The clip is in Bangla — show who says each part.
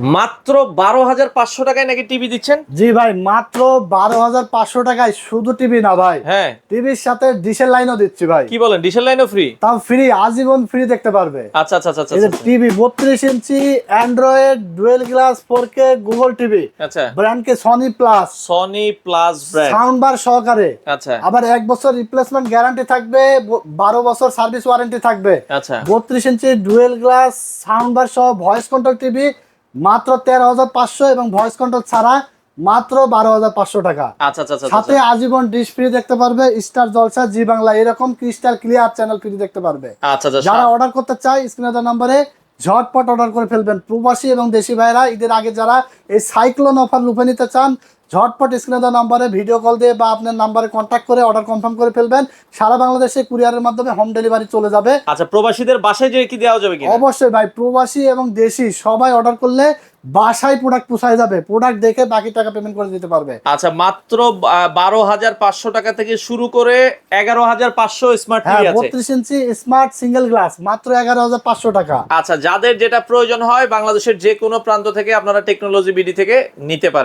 Speaker 1: মাত্র বারো হাজার পাঁচশো টাকায় নাকি টিভি দিচ্ছেন?
Speaker 2: জি ভাই মাত্র বারো হাজার পাঁচশো টাকায় শুধু টিভি না ভাই।
Speaker 1: হ্যাঁ।
Speaker 2: টিভির সাথে ডিশের লাইনও দিচ্ছি ভাই।
Speaker 1: কি বলেন ডিসেল লাইনও ফ্রি
Speaker 2: তাও ফ্রি আজীবন ফ্রি দেখতে পারবে।
Speaker 1: আচ্ছা আচ্ছা আচ্ছা
Speaker 2: যে
Speaker 1: আচ্ছা।
Speaker 2: টিভি বত্রিশ inch Android dual glass four K Google TV.
Speaker 1: আচ্ছা।
Speaker 2: ব্র্যান্ড কে Sony Plus
Speaker 1: Sony Plus brand
Speaker 2: sound bar সহকারে।
Speaker 1: আচ্ছা।
Speaker 2: আবার এক বছর রিপ্লেসমেন্ট গ্যারান্টি থাকবে বারো বছর সার্ভিস ওয়ারেন্টি থাকবে।
Speaker 1: আচ্ছা।
Speaker 2: বত্রিশ inch dual glass sound bar সহ ভয়েস কন্ট্রোল টিভি মাত্র তেরো হাজার পাঁচশো এবং ভয়েস কন্ট্রোল ছাড়া মাত্র বারো হাজার পাঁচশো টাকা।
Speaker 1: আচ্ছা আচ্ছা আচ্ছা
Speaker 2: সাথে আজীবন ডিশ ফ্রি দেখতে পারবে স্টার জলসা জি বাংলা এরকম ক্রিস্টাল ক্লিয়ার চ্যানেল ফ্রি দেখতে পারবে। যারা অর্ডার করতে চায় স্ক্রিনে নাম্বারে ঝটপট অর্ডার করে ফেলবেন। প্রবাসী এবং দেশি ভাইরা ঈদের আগে যারা এই সাইক্লোন অফার লুফে নিতে চান ঝটপট স্ক্রিনে দেওয়া নাম্বারে ভিডিও কল দিয়ে বা আপনার নাম্বারে কন্ট্যাক্ট করে অর্ডার কনফার্ম করে ফেলবেন। সারা বাংলাদেশে কুরিয়ারের মাধ্যমে হোম ডেলিভারি চলে যাবে।
Speaker 1: আচ্ছা প্রবাসীদের বাসায় যে কি দেওয়া যাবে কি
Speaker 2: অবশ্যই ভাই প্রবাসী এবং দেশি সবাই অর্ডার করলে বাসায় প্রোডাক্ট পোষায় যাবে। প্রোডাক্ট দেখে বাকি টাকা পেমেন্ট করে দিতে পারবে।
Speaker 1: আচ্ছা মাত্র বারো হাজার পাঁচশো টাকা থেকে শুরু করে এগারো হাজার পাঁচশো স্মার্ট
Speaker 2: হ্যাঁ বত্রিশ ইঞ্চি স্মার্ট সিঙ্গেল গ্লাস মাত্র এগারো হাজার পাঁচশো টাকা।
Speaker 1: আচ্ছা যাদের যেটা প্রয়োজন হয় বাংলাদেশের যে কোনো প্রান্ত থেকে আপনারা টেকনোলজি বিডি থেকে নিতে পারেন।